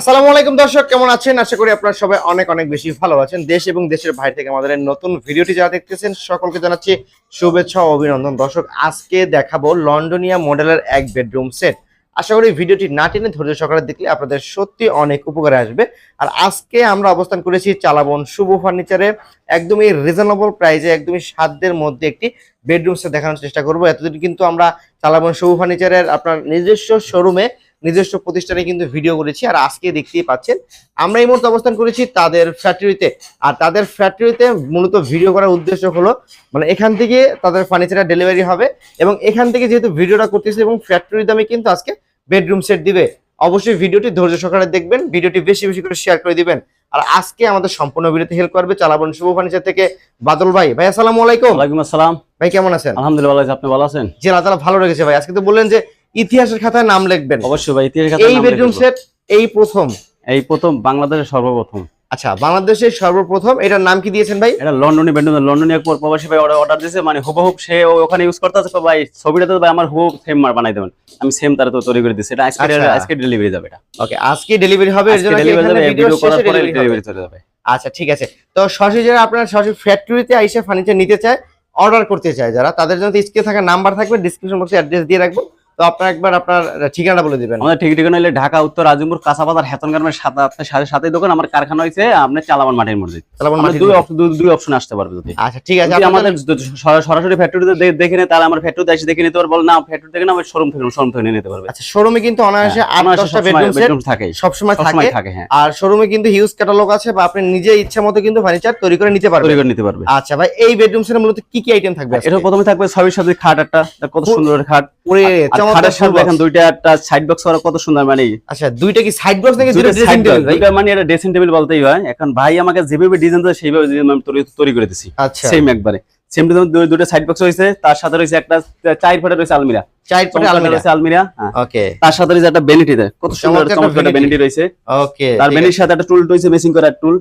আসসালামু আলাইকুম দর্শক, কেমন আছেন? আশা করি আপনারা সবাই অনেক অনেক বেশি ভালো আছেন। দেশ এবং দেশের বাইরে থেকে আমাদের নতুন ভিডিওটি যারা দেখতেছেন, সকলকে জানাচ্ছি শুভেচ্ছা অভিনন্দন। দর্শক, আজকে দেখাবো লন্ডনিয়া মডেলের এক বেডরুম সেট। আশা করি ভিডিওটি না টেনে ধৈর্য সকালে দেখলে আপনাদের সত্যি অনেক উপকারে আসবে। আর আজকে আমরা অবস্থান করেছি চালাবন শুভ ফার্নিচারে। একদমই রিজনেবল প্রাইসে একদমই সাধ্যের মধ্যে একটি বেডরুম সেট দেখানোর চেষ্টা করব। এতদিন কিন্তু আমরা চালাবন শুভ ফার্নিচারের আপনার নিজস্ব শোরুমে নিজস্ব প্রতিষ্ঠানে কিন্তু ভিডিও করেছি আর আজকে দেখতেই পাচ্ছেন আমরা এই মুহূর্তে অবস্থান করেছি তাদের ফ্যাক্টরিতে আর তাদের ফ্যাক্টরিতে মূলত ভিডিও করার উদ্দেশ্য হলো মানে এখান থেকে তাদের ফার্নিচার ডেলিভারি হবে এবং এখান থেকে যেহেতু ভিডিওটা করতেছি এবং ফ্যাক্টরি দামে কিন্তু আজকে বেডরুম সেট দিবে। অবশ্যই ভিডিওটি ধৈর্য সহকারে দেখবেন ভিডিওটি বেশি বেশি করে শেয়ার করে দিবেন। আর আজকে আমাদের সম্পূর্ণ ভিডিওতে হেল্প করবে চালাবন শুভ ফার্নিচার থেকে বাদল ভাই। ভাই আসসালামু আলাইকুম। ওয়ালাইকুম আসসালাম। ভাই কেমন আছেন? আলহামদুলিল্লাহ আপনি ভালো আছেন? জি আল্লাহ ভালো রেখেছে ভাই। আজকে তো বললেন যে ইতিহাসের খাতায় নাম লিখবেন। অবশ্যই ভাই ইতিহাসের খাতায় এই বেডরুম সেট এই প্রথম। এই প্রথম বাংলাদেশের সর্বপ্রথম। আচ্ছা বাংলাদেশের সর্বপ্রথম এটার নাম কি দিয়েছেন ভাই? এটা লন্ডনে বেডরুম লন্ডনে এক প্রবাসী ভাই অর্ডার দিয়েছে মানে হুবহুব সে ওখানে ইউজ করতে আছে ভাই ছবিটাতে ভাই আমার হুবহুব সেম মার বানাই দেবেন। আমি সেম তার তো তৈরি করে দিচ্ছি এটা আজকে আচ্ছা। আজকে ডেলিভারি যাবে এটা। ওকে আজকে ডেলিভারি হবে এর জন্য কি ডেলিভারি যাবে ভিডিও করার পরে ডেলিভারি ডেলিভারি চলে যাবে। আচ্ছা ঠিক আছে। তো সরাসরি যারা আপনার সরাসরি ফ্যাক্টরিতে আইসে ফার্নিচার নিতে চায় অর্ডার করতে চায় যারা তাদের জন্য স্ক্রিনে থাকা নাম্বার থাকবে ডিসক্রিপশন বক্সে অ্যাড্রেস দিয়ে রাখব। তো আপনার একবার আপনার ঠিকানা বলে দিবেন। আমাদের ঠিক ঠিকানা হলে ঢাকা উত্তর আজিমপুর কাঁচাবাজার হেতন গ্রামের সাথে আপনার সাথে সাথে দোকান। আমার কারখানা হয়েছে আপনার চালাবান মাটির মসজিদ আমরা মাটির দুই অপশন আসতে পারবে যদি। আচ্ছা ঠিক আছে আমাদের সরাসরি ফ্যাক্টরিতে দেখে নেয় তাহলে আমার ফ্যাক্টরিতে এসে দেখে নিতে পারব। বলে না ফ্যাক্টরি থেকে না আমার শোরুম থেকে শোরুম থেকে নিতে পারবে। আচ্ছা শোরুমে কিন্তু অনায়াসে আট অনায়াসে দশটা বেডরুম থাকে। সবসময় থাকে। থাকে হ্যাঁ। আর শোরুমে কিন্তু হিউজ ক্যাটালগ আছে বা আপনি নিজে ইচ্ছা মতো কিন্তু ফার্নিচার তৈরি করে নিতে তৈরি করে নিতে পারবে। আচ্ছা ভাই এই বেডরুম সেটের মূলত কি কি আইটেম থাকবে এটা প্রথমে থাকবে ছবির সাথে খাট একটা। কত সুন্দর খাট। পুরো খাটের সাথে দেখেন দুইটা একটা সাইড বক্স করা কত সুন্দর মানে আচ্ছা দুইটা কি সাইড বক্স নাকি দুইটা দুইটা ড্রেসিং টেবিল দুইটা মানে এটা ড্রেসিং টেবিল বলতেই হয়। এখন ভাই আমাকে যেভাবে ডিজাইন দেয় সেইভাবে design আমি তৈরি- করে দিছি। আচ্ছা। সেম একবারে। সেম ডিজাইন দুইটা সাইড বক্স রয়েছে তার সাথে রয়েছে একটা চার ফুটের রয়েছে আলমিরা। চার আলমিরা। রয়েছে আলমিরা হ্যাঁ। ওকে তার সাথে রয়েছে একটা বেনিটি দেয় কত সুন্দর চমৎকার একটা বেনিটি রয়েছে। ওকে তার সাথে একটা টুল রয়েছে মেসিং করা টুল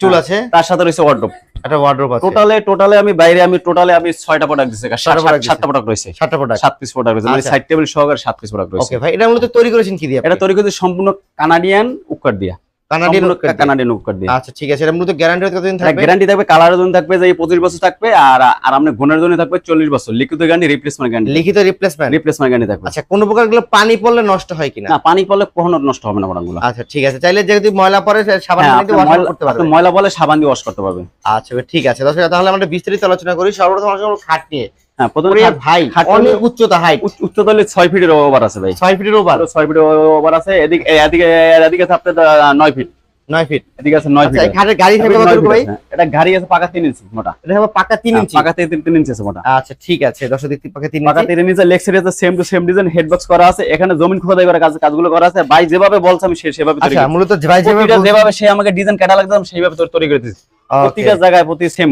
টুল আছে। তার সাথে রয়েছে ওয়ার্ডরোব একটা ওয়ার্ডরোব আছে। টোটালে টোটালে আমি বাইরে আমি টোটালে আমি ছয়টা প্রোডাক্ট দিছি সাতটা প্রোডাক্ট রয়েছে। সাতটা প্রোডাক্ট সাত পিস প্রোডাক্ট রয়েছে মানে আচ্ছা। সাইড টেবিল সহকারে সাত পিস প্রোডাক্ট রয়েছে। ওকে ভাই এটা মূলত তৈরি করেছেন কি দিয়ে এটা তৈরি করেছে সম্পূর্ণ কানাডিয়ান উকার দিয়া। কানাডিয়ান কানাডিয়ান উৎকাট দিয়া। আচ্ছা ঠিক আছে এটা মূলত গ্যারান্টি কতদিন থাকবে? গ্যারান্টি থাকবে কালারের জন্য থাকবে যে পঁচিশ বছর থাকবে আর আর আপনার গুণের জন্য থাকবে চল্লিশ বছর। লিখিত গ্যারান্টি রিপ্লেসমেন্ট গ্যারান্টি লিখিত রিপ্লেসমেন্ট রিপ্লেসমেন্ট গ্যারান্টি থাকবে। আচ্ছা কোন প্রকারগুলো পানি পড়লে নষ্ট হয় কিনা? না পানি পড়লে কখনো নষ্ট হবে না আচ্ছা ঠিক আছে চাইলে যেহেতু ময়লা পড়ে সাবান হ্যাঁ, ওয়াশ করতে পারবেন ময়লা বলে সাবান দিয়ে ওয়াশ করতে পারবেন আচ্ছা ঠিক আছে দর্শক তাহলে আমরা বিস্তারিত আলোচনা করি। সর্বপ্রথম খাট নিয়ে। প্রথমে ওরে খাট- ভাই অনেক উচ্চতা হাইট উচ্চতা হলে ছয় ফিটের ওভার আছে ভাই। ছয় ফিটের ওভার? ছয় ফিটের ওভার আছে এদিকে এদিকে এদিকে আছে আপনার নয় ফিট। নয় ফিট। এদিকে আছে নয় ফিট এই গাড়ি থাকবে নয় ভাই। এটা গাড়ি আছে পাকা তিন ইঞ্চি মোটা। এটা হবে পাকা তিন ইঞ্চি? পাকা তিন তিন ইঞ্চি আছে মোটা। আচ্ছা ঠিক আছে দর্শক দেখতে পাকা তিন পাকা তিন inch leg side same to same design head box করা আছে এখানে জমিন খোদাই করা কাজ কাজগুলো করা আছে। ভাই যেভাবে বলছে আমি সেভাবে আচ্ছা মূলত ভাই যেভাবে যেভাবে সে আমাকে ডিজাইন ক্যাটালগ দিলাম সেইভাবে তৈরি- তৈরি করে দিয়েছি প্রতিটা জায়গায় প্রতি সেম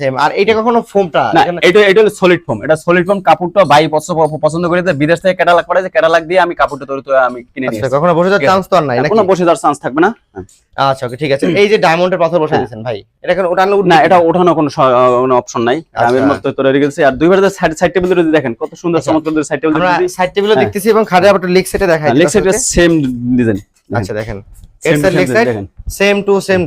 সেম আর এটা কখনো ফোমটা এটা এটা হলো সলিড ফর্ম এটা সলিড ফর্ম কাপড়টা ভাই পছন্দ পছন্দ করে বিদেশ থেকে ক্যাটালগ করা যায় ক্যাটালগ দিয়ে আমি কাপড়টা তৈরি করে আমি কিনে আচ্ছা কখনো বসে যাওয়ার চান্স তো আর নাই নাকি? বসে যাওয়ার চান্স থাকবে না? আচ্ছা ওকে ঠিক আছে। এই যে ডায়মন্ডের পাথর বসে হ্যাঁ। দিয়েছেন ভাই এটা কেন ওটা না এটা ওঠানো কোনো অপশন নাই। আচ্ছা। আমি মতো তৈরি করেছি আর সাইড সাইড টেবিল যদি দেখেন কত সুন্দর আচ্ছা। চমৎকার সাইড টেবিল আমরা সাইড টেবিলও হ্যাঁ। দেখতেছি এবং খাটে আবার লেগ সেটে দেখাই লেগ সাইডে সেম ডিজাইন আচ্ছা দেখেন। সেম টু সেম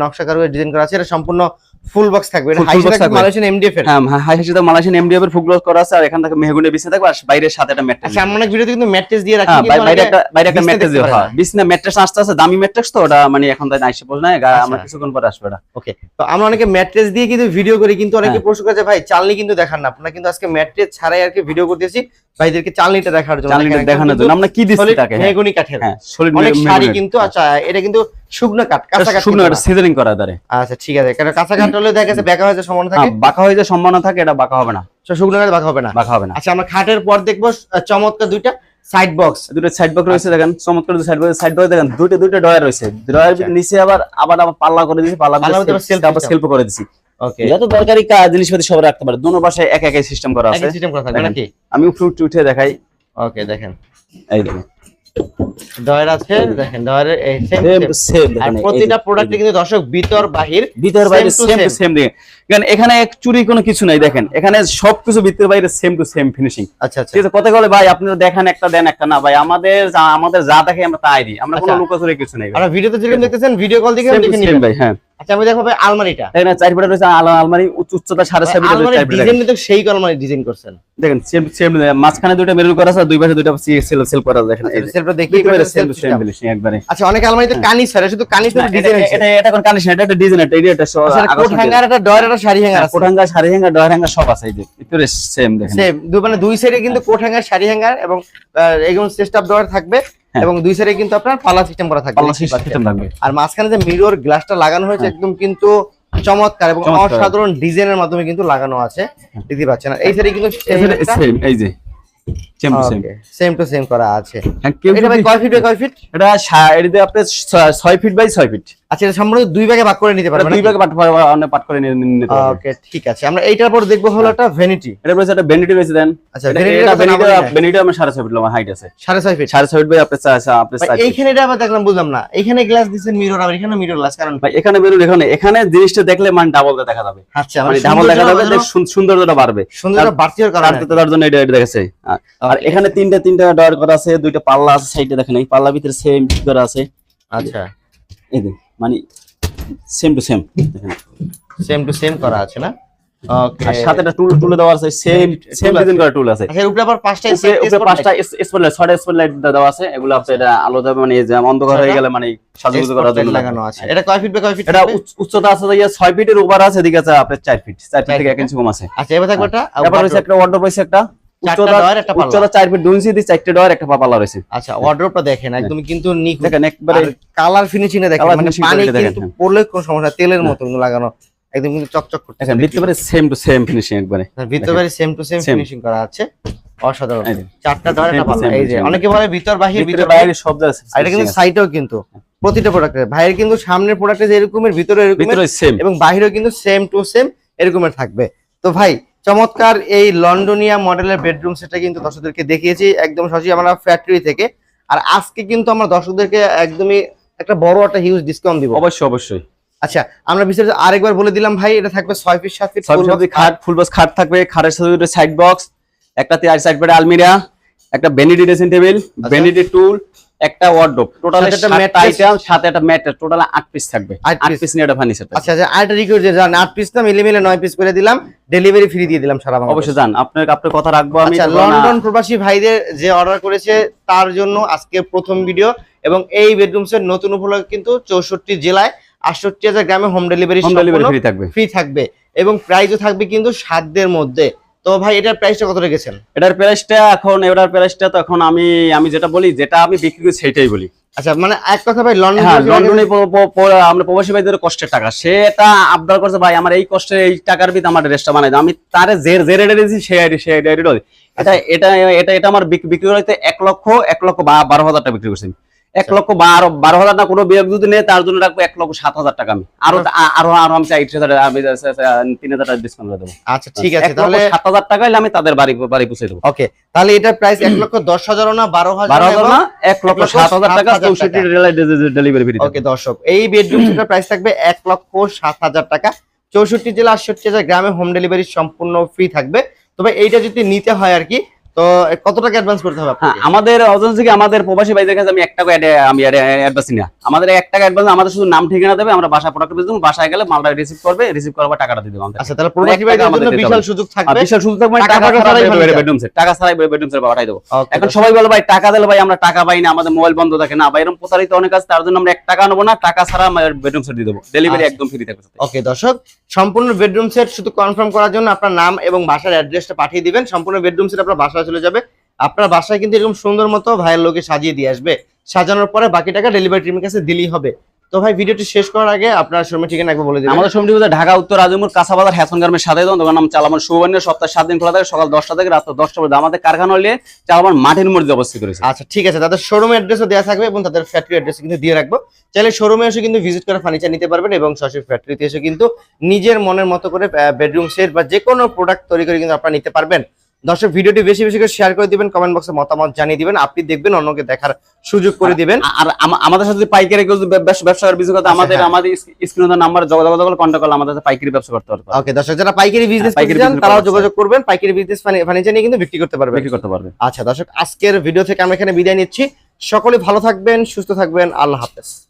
নকশা কারু ডিজাইন করা আছে। এটা সম্পূর্ণ ফুল বক্স থাকবে। এটা হাই থাকবে। মালয়েশিয়ান এমডিএফ এর? হ্যাঁ হাই হাসিতে মালয়েশিয়ান এমডিএফ এর ফুগলস করা আছে আর এখান থেকে মেহগুনি বিছে থাকবে আর বাইরের সাথে একটা ম্যাট্রেস আচ্ছা আমরা ভিডিওতে কিন্তু ম্যাট্রেস দিয়ে রাখি কিন্তু বাইরে অনেকে একটা বাইরে একটা ম্যাট্রেস দেওয়া হয় বিছনা ম্যাট্রেস আসতে আছে দামি ম্যাট্রেস তো ওটা মানে এখন তাই আইসে পোজ নাই আমরা আচ্ছা। কিছুক্ষণ পরে আসবে এটা ওকে তো আমরা অনেকে ম্যাট্রেস দিয়ে কিন্তু ভিডিও করি কিন্তু অনেকে হ্যাঁ। প্রশ্ন করে ভাই চালনি কিন্তু দেখান না। আপনারা কিন্তু আজকে ম্যাট্রেস ছাড়াই আর কি ভিডিও করতেছি। ভাইদেরকে চালনিটা দেখার জন্য দেখানোর জন্য। আমরা কি দিচ্ছি তাকে? হ্যাঁ। কাঠের। হ্যাঁ অনেক শাড়ি কিন্তু আচ্ছা এটা কিন্তু শুকনো কাঠ কাঁচা কাঠ শুকনো করা আচ্ছা ঠিক আছে। কারণ কাঁচা কাঠ হলে দেখা গেছে বেঁকা সম্ভাবনা থাকে? বাঁকা হয়ে যে সম্ভাবনা থাকে এটা বাঁকা হবে না। শুকনো কাঠ বাঁকা হবে না। বাঁকা হবে না। আচ্ছা আমরা খাটের পর দেখব চমৎকার দুইটা সাইড বক্স দুটো সাইড বক্স রয়েছে দেখেন চমৎকার সাইড বক্স সাইড বক্স দেখেন দুটো দুটো ডয়ার রয়েছে। ডয়ার আচ্ছা। নিচে আবার আবার আবার পাল্লা করে দিয়েছি পাল্লা আবার সেলফ করে দিয়েছি ওকে যত দরকারি কাজ জিনিসপাতি সব রাখতে পারে। দোনো পাশে এক এক সিস্টেম করা আছে। সিস্টেম করা। নাকি? আমি উঠে দেখাই। ওকে দেখেন। এই দেখেন। ডয়ার আছে দেখেন ডয়ারের সেম আর প্রতিটা প্রোডাক্টে কিন্তু দর্শক ভিতর বাহির ভিতর বাইরে সেম টু সেম দিকে কারণ এখানে এক চুরি কোনো কিছু নাই দেখেন। এখানে সবকিছু ভিতর বাইরে সেম টু সেম ফিনিশিং আচ্ছা আচ্ছা। ঠিক আছে কথা বলে ভাই আপনারা দেখেন একটা দেন একটা। না ভাই আমাদের যা- আমাদের যা দেখে আমরা তাই দিই। আমরা কোনো আচ্ছা। লুকোচুরি কিছু নেই আপনারা ভিডিওতে যেরকম দেখতেছেন ভিডিও কল দেখে নিবেন। ভাই হ্যাঁ। আচ্ছা আমি দেখো আলমারিটা। এখানে চার ফুটের রয়েছে আলমারি উচ্চতা সাড়ে ছয় ফিটের আলমারির চার ফুটের ডিজাইন কিন্তু সেই আলমারি ডিজাইন করছেন। দেখেন সেম সেম মাঝখানে দুটো মেরুল করা আছে দুই পাশে দুটো সেল সেল করা দেখেন সেলফটা দেখি একেবারে সেম সেম ফিনিশিং একবারে আচ্ছা অনেক আলমারিতে কানি ছাড়া শুধু কানি ডিজাইন এটা এটা কোন এটা একটা ডিজাইন এটা এটা কোট হ্যাঙ্গার একটা ডয়ার একটা sari hanger coat hanger sari drawer সব আছে এই যে। ভিতরে সেম দেখেন। সেম দুই মানে দুই সাইডে কিন্তু কোট হ্যাঙ্গার শাড়ি হ্যাঙ্গার এবং এরকম সিস্টেম ডয়ার থাকবে। হ্যাঁ। এবং দুই সাইডে কিন্তু আপনার পালা সিস্টেম করা থাকবে পাল্লা সিস্টেম থাকবে। আর মাঝখানে যে মিরর গ্লাসটা লাগানো হয়েছে হ্যাঁ। একদম কিন্তু চমৎকার এবং। অসাধারণ ডিজাইনের মাধ্যমে কিন্তু লাগানো আছে দেখতে পাচ্ছেন। এই সাইডে কিন্তু সেম এই যে same to same same to same করা আছে। হ্যাঁ এটা ভাই কয় ফিট বাই কয় ফিট এটা দিয়ে আপনি ছ- ছয় ফিট বাই 6 ফিট আচ্ছা এটা সম্পূর্ণ দুই ভাগে ভাগ করে নিতে পারবেন দুই ভাগে পাট অনেক পাট করে নিতে পারবে। ওকে ঠিক আছে। আমরা এইটার পর দেখব হলো একটা ভ্যানিটি এটা একটা বেনিটি রয়েছে দেন। আচ্ছা এটা ভ্যানিটি বেনিটি আমার সাড়ে ছয় ফিট লম্বা হাইট আছে। সাড়ে ছয় ফিট সাড়ে ছয় ফিট বাই আপনি এইখানে এটা আবার দেখলাম বুঝলাম না। এখানে গ্লাস দিচ্ছেন মিরর আবার এখানে মিরর গ্লাস কারণ ভাই এখানে বেরুন এখানে এখানে জিনিসটা দেখলে মানে ডাবল দেখা যাবে। আচ্ছা মানে মানে ডাবল দেখা যাবে সৌন্দর্যটা বাড়বে। সৌন্দর্য বাড়তি হওয়ার কারণে। তার জন্য এটা এটা দেখেছে আর- আর এখানে তিনটা তিনটা ডয়ার করা আছে দুইটা পাল্লা আছে সাইডে দেখেন এই পাল্লা ভিতরে সেম করা আছে। আচ্ছা। এই মানে same to same same to same করা আছে না? আর সাথে একটা টুল টুলে দেওয়া আছে সেম সেম আছে। ডিজাইন করা টুল আছে। এর উপরে আবার পাঁচটা উপরে spotlight, উপরে spotlight। পাঁচটা স্পটলাইট ছয়টা দেওয়া আছে এগুলো আপনি এটা আলাদা মানে যে অন্ধকার হয়ে গেলে মানে সাজুগুজু করার জন্য লাগানো আছে। এটা কয় ফিট বাই কয় ফিট এটা উচ্চতা আছে যে ফিটের উপর আছে এদিকে আছে আপনার ফিট ফিট থেকে ইঞ্চি কম আছে। আচ্ছা এবার থাকবে এটা তারপর রয়েছে একটা ওয়ার্ডরোব একটা চার ফিট দুই ইঞ্চি দিয়ে চারটে ডয়ার একটা রয়েছে। আচ্ছা দেখেন একদম কিন্তু দেখেন একবারে কালার ফিনিশিং দেখেন মানে পানি কিন্তু হ্যাঁ। পড়লে কোনো সমস্যা তেলের মতো লাগানো একদম কিন্তু চকচক সেম টু সেম ফিনিশিং একবারে। ভিতরে সেম টু সেম ফিনিশিং করা আছে অসাধারণ। চারটা ধরে এই যে অনেকে বলে ভিতর বাহির ভিতরে ভিতর বাইরে বাইরে সব এটা কিন্তু কিন্তু প্রতিটা প্রোডাক্টের ভাইয়ের কিন্তু সামনের প্রোডাক্টে যে এরকমের ভিতরে এরকমের এবং বাহিরেও কিন্তু সেম টু সেম এরকমের থাকবে। তো ভাই চমৎকার এই লন্ডনিয়া মডেলের বেডরুম সেটা কিন্তু দর্শকদেরকে দেখিয়েছি একদম সরাসরি আমরা ফ্যাক্টরি থেকে। আর আজকে কিন্তু আমরা দর্শকদেরকে একদমই একটা বড় একটা হিউজ ডিসকাউন্ট দিব। অবশ্যই অবশ্যই। আচ্ছা আমরা বিস্তারিত আরেকবার বলে দিলাম ভাই এটা থাকবে ছয় ফিট সাত ফিট সব সবজি খাট ফুল বক্স খাট থাকবে খাটের সাথে দুটো সাইড বক্স একটা চার সাইড বেড আলমিরা একটা বেনিডি ড্রেসিং টেবিল বেনিডি টুল একটা ওয়ার্ডরোব টোটাল একটা mattress। আইটেম সাথে একটা ম্যাট্রেস টোটাল আট পিস থাকবে। আট আট পিস নিয়ে একটা ফার্নিচার আচ্ছা আচ্ছা আরেকটা রিকোয়েস্ট যে জান আট পিস না মিলে মিলে নয় পিস করে দিলাম ডেলিভারি ফ্রি দিয়ে দিলাম সারা বাংলাদেশে। অবশ্যই জান আপনার আপনার কথা রাখব আমি আচ্ছা লন্ডন প্রবাসী ভাইদের যে অর্ডার করেছে তার জন্য আজকে প্রথম ভিডিও এবং এই বেডরুমস এর নতুন উপলক্ষে কিন্তু চৌষট্টি জেলায় আটষট্টি হাজার গ্রামে home delivery home delivery free থাকবে। ফ্রি থাকবে এবং প্রাইসও থাকবে কিন্তু সাধ্যের মধ্যে। তো ভাই এটার প্রাইসটা কত রেখেছেন? এটার প্রাইসটা এখন এটার প্রাইসটা তো এখন আমি আমি যেটা বলি যেটা আমি বিক্রি করি সেটাই বলি। আচ্ছা মানে এক কথা ভাই লন্ডন হ্যাঁ লন্ডনে আমরা প্রবাসী ভাইদের কষ্টের টাকা। সেটা আবদার করছে ভাই আমার এই কষ্টের এই টাকার ভিতরে আমার ড্রেসটা বানাই দাও। আমি তারে যে যে রেটে দিয়েছি সেই আইডি এটা এটা এটা এটা আমার বিক- বিক্রি করতে এক লক্ষ এক লক্ষ বা- বারো হাজার টাকা বিক্রি করছি এক লক্ষ বারো বারো হাজার না কোনো বিয়োগ যদি নেই তার জন্য রাখব এক লক্ষ সাত হাজার টাকা আমি। আরও আরও আরও আমি চাই আমি তিন হাজার টাকা ডিসকাউন্ট করে দেবো। আচ্ছা ঠিক আছে তাহলে সাত হাজার টাকা আমি তাদের বাড়ি বাড়ি পৌঁছে দেবো। ওকে তাহলে এটার প্রাইস এক লক্ষ দশ হাজার না বারো হাজার বারো হাজার না এক লক্ষ লক্ষ সাত হাজার টাকা চৌষট্টি ডেলিভারি ফ্রি ওকে দর্শক এই বেডরুম সেটার প্রাইস থাকবে এক লক্ষ সাত হাজার টাকা। চৌষট্টি জেলা আটষট্টি হাজার গ্রামে হোম ডেলিভারি সম্পূর্ণ ফ্রি থাকবে। তবে এইটা যদি নিতে হয় আর কি তো কত টাকা অ্যাডভান্স করতে হবে হ্যাঁ? আমাদের অজন থেকে আমাদের প্রবাসী ভাইদের কাছে আমি এক টাকা আমি অ্যাডভান্স না। আমাদের এক টাকা অ্যাডভান্স আমাদের শুধু নাম ঠিকানা দেবে আমরা বাসা প্রোডাক্ট বেচে দেবো বাসায় গেলে মালটা রিসিভ করবে রিসিভ করার টাকাটা দিয়ে দেবো আচ্ছা তাহলে প্রবাসী টাকা ভাইদের জন্য বিশাল সুযোগ থাকবে। বিশাল সুযোগ থাকবে টাকা টাকা ছাড়াই বেডরুম সেট টাকা ছাড়াই বেডরুম সেট পাঠাই দেবো। এখন সবাই বলে ভাই টাকা দিলে ভাই আমরা টাকা পাই না আমাদের মোবাইল বন্ধ থাকে। না বা এরকম প্রতারিত অনেক আছে তার জন্য আমরা এক টাকা নেব না টাকা ছাড়া বেডরুম সেট দিয়ে দেবো। ডেলিভারি আচ্ছা। একদম ফ্রি থাকবে ওকে দর্শক সম্পূর্ণ বেডরুম সেট শুধু কনফার্ম করার জন্য আপনার নাম এবং বাসার অ্যাড্রেসটা পাঠিয়ে দিবেন। সম্পূর্ণ বেডরুম সেট আপনার বাসায় চলে যাবে। আপনার বাসায় কিন্তু এরকম সুন্দর মতো ভাইয়ের লোকে সাজিয়ে দিয়ে আসবে। সাজানোর পরে বাকি টাকা ডেলিভারি টিমের কাছে দিলেই হবে। তো ভাই ভিডিওটি শেষ করার আগে আপনার শোরুমের ঠিকানা একবার বলে দিবেন। আমাদের সমিতি বাজার ঢাকা উত্তর রাজমুর কাঁচাবাজার হ্যাসন গার্মের সাথে। দোকান দোকান নাম চালামান সুবর্ণ সপ্তাহে সাত দিন খোলা থাকে সকাল দশটা থেকে রাত দশটা পর্যন্ত। আমাদের কারখানা হলে চালামান মাটির মধ্যে অবস্থিত রয়েছে। আচ্ছা ঠিক আছে। তাদের শোরুম অ্যাড্রেসও দেওয়া থাকবে এবং তাদের ফ্যাক্টরি অ্যাড্রেস কিন্তু দিয়ে রাখব। চাইলে শোরুমে এসে কিন্তু ভিজিট করে ফার্নিচার নিতে পারবেন এবং সরাসরি ফ্যাক্টরিতে এসে কিন্তু নিজের মনের মতো করে বেডরুম সেট বা যে কোনো প্রোডাক্ট তৈরি করে কিন্তু আপনারা নিতে পারবেন। দর্শক ভিডিওটি বেশি বেশি করে শেয়ার করে দিবেন কমেন্ট বক্সে মতামত জানিয়ে দিবেন আপনি দেখবেন অন্যকে দেখার সুযোগ করে দিবেন। আর আমাদের সাথে পাইকারি ব্যবসা ব্যবসা করে বিশেষ আচ্ছা, আমাদের হ্যাঁ। আমাদের স্ক্রিনের নাম্বার যোগাযোগ করলে কন্ট্যাক্ট করলে আমাদের সাথে পাইকারি ব্যবসা করতে পারবে। ওকে দর্শক যারা পাইকারি বিজনেস হ্যাঁ, পাইকারি করতে চান তারাও যোগাযোগ করবেন পাইকারি বিজনেস ফার্নিচার নিয়ে কিন্তু বিক্রি করতে পারবে বিক্রি করতে পারবে। আচ্ছা দর্শক আজকের ভিডিও থেকে আমরা এখানে বিদায় নিচ্ছি। সকলে ভালো থাকবেন সুস্থ থাকবেন আল্লাহ হাফেজ।